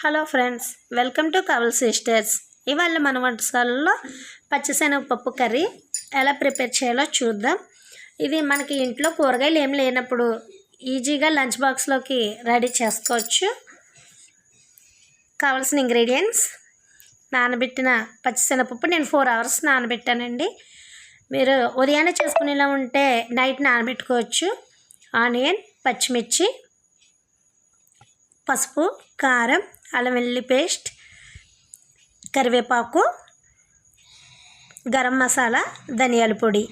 Hello friends welcome to కవల్ sisters. ఇవాళ మన వంటశాలలో పచ్చిశనగపప్పు కర్రీ ఎలా ప్రిపేర్ చేయాలో చూద్దాం. ఇది మనకి ఇంట్లో కూరగాయలు ఏం లేనప్పుడు ఈజీగా లంచ్ బాక్స్లోకి రెడీ చేసుకోవచ్చు. కావాల్సిన ఇంగ్రీడియంట్స్ నానబెట్టిన పచ్చిశనగపప్పు నేను ఫోర్ అవర్స్ నానబెట్టానండి. మీరు ఉదయాన్నే చేసుకునేలా ఉంటే నైట్ నానబెట్టుకోవచ్చు. ఆనియన్ పచ్చిమిర్చి పసుపు కారం అల్లం వెల్లుల్లి పేస్ట్ కరివేపాకు గరం మసాలా ధనియాల పొడి.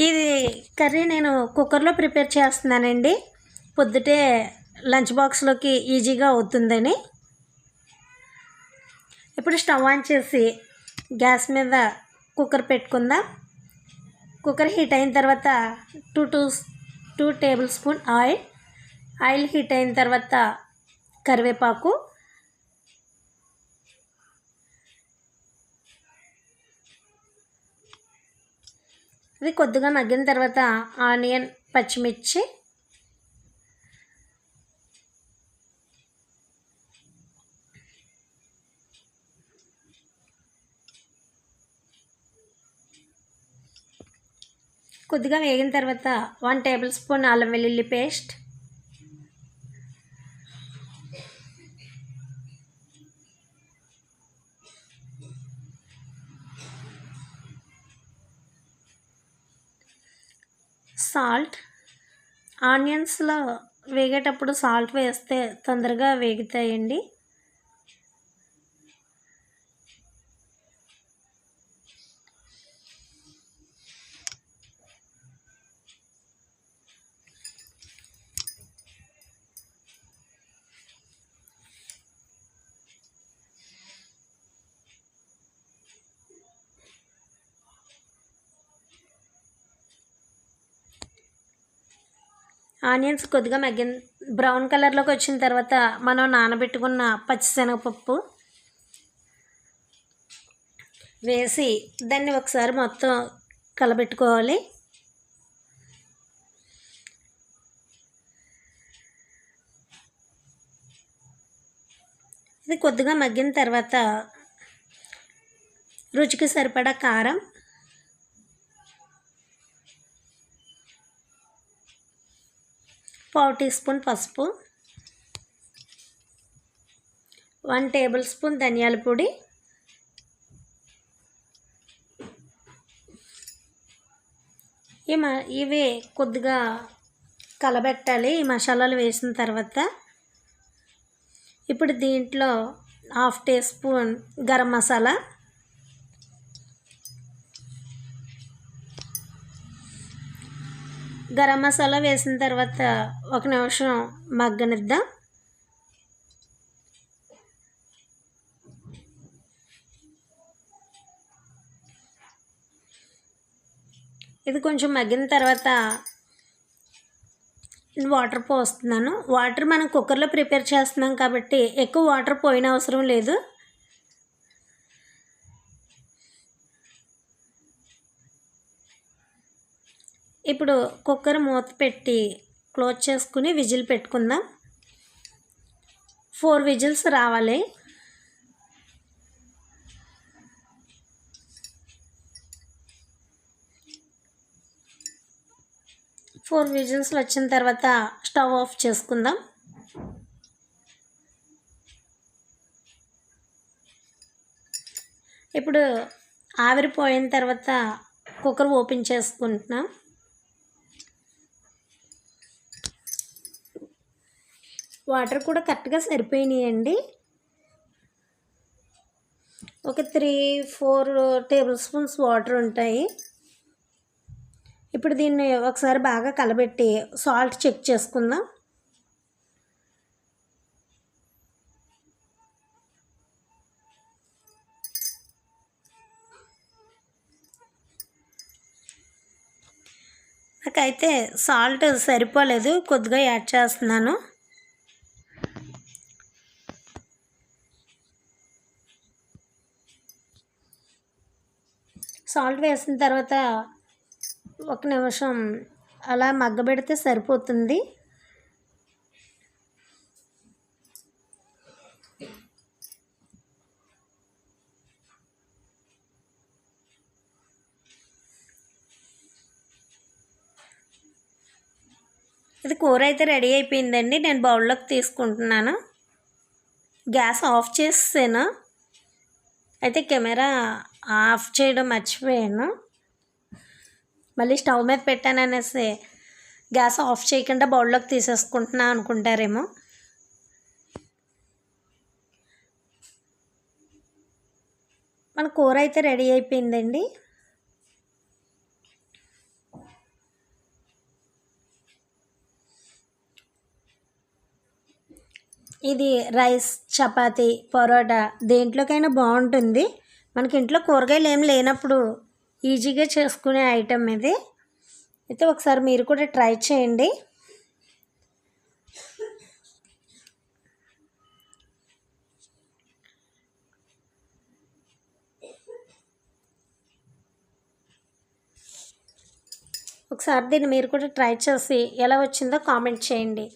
ఇది కర్రీ నేను కుక్కర్లో ప్రిపేర్ చేస్తున్నానండి. పొద్దుటే లంచ్ బాక్స్లోకి ఈజీగా అవుతుందని. ఇప్పుడు స్టవ్ ఆన్ చేసి గ్యాస్ మీద కుక్కర్ పెట్టుకుందాం. కుక్కర్ హీట్ అయిన తర్వాత two two two tablespoon oil oil heat అయిన తర్వాత కరివేపాకు. ఇవి కొద్దిగా మగ్గిన తర్వాత ఆనియన్ పచ్చిమిర్చి. కొద్దిగా వేగిన తర్వాత వన్ టేబుల్ స్పూన్ అల్లం వెల్లుల్లి పేస్ట్. సాల్ట్. ఆనియన్స్లో వేగేటప్పుడు సాల్ట్ వేస్తే తొందరగా వేగుతాయండి. ఆనియన్స్ కొద్దిగా మగ్గిన బ్రౌన్ కలర్లోకి వచ్చిన తర్వాత మనం నానబెట్టుకున్న పచ్చిశనగపప్పు వేసి దాన్ని ఒకసారి మొత్తం కలబెట్టుకోవాలి. ఇది కొద్దిగా మగ్గిన తర్వాత రుచికి సరిపడా కారం పావు టీ స్పూన్ పసుపు. వన్ టేబుల్ స్పూన్ ధనియాల పొడి. ఈ మ ఇవి కొద్దిగా కలబెట్టాలి. ఈ మసాలాలు వేసిన తర్వాత ఇప్పుడు దీంట్లో half teaspoon garam masala. Garam masala వేసిన తర్వాత ఒక నిమిషం మగ్గనిద్దాం. ఇది కొంచెం మగ్గిన తర్వాత వాటర్ పోస్తున్నాను. వాటర్ మనం కుక్కర్లో ప్రిపేర్ చేస్తున్నాం కాబట్టి ఎక్కువ వాటర్ పోయిన అవసరం లేదు. ఇప్పుడు కుక్కర్ మూత పెట్టి క్లోజ్ చేసుకుని విజిల్ పెట్టుకుందాం. ఫోర్ విజిల్స్ రావాలి. ఫోర్ విజిల్స్ వచ్చిన తర్వాత స్టవ్ ఆఫ్ చేసుకుందాం. ఇప్పుడు ఆవిరిపోయిన తర్వాత కుక్కర్ ఓపెన్ చేసుకుంటున్నాం. వాటర్ కూడా కరెక్ట్గా సరిపోయినాయండి. ఒక three four tablespoons water ఉంటాయి. ఇప్పుడు దీన్ని ఒకసారి బాగా కలబెట్టి సాల్ట్ చెక్ చేసుకుందాం. నాకైతే సాల్ట్ సరిపోలేదు కొద్దిగా యాడ్ చేస్తున్నాను. సాల్ట్ వేసిన తర్వాత ఒక నిమిషం అలా మగ్గబెడితే సరిపోతుంది. ఇది కూర అయితే రెడీ అయిపోయిందండి. నేను బౌల్లోకి తీసుకుంటున్నాను. గ్యాస్ ఆఫ్ చేసేసాను. అయితే కెమెరా ఆఫ్ చేయడం మర్చిపోయాను. మళ్ళీ స్టవ్ మీద పెట్టాను అనేసి గ్యాస్ ఆఫ్ చేయకుండా బౌల్లోకి తీసేసుకుంటున్నా అనుకుంటారేమో. మన కూర అయితే రెడీ అయిపోయిందండి. ఇది రైస్ చపాతి పరోటా దేంట్లోకైనా బాగుంటుంది. మనకి ఇంట్లో కూరగాయలు ఏం లేనప్పుడు ఈజీగా చేసుకునే ఐటెం ఇది. అయితే ఒకసారి మీరు కూడా ట్రై చేయండి. ఒకసారి దీన్ని మీరు కూడా ట్రై చేసి ఎలా వచ్చిందో కామెంట్ చేయండి.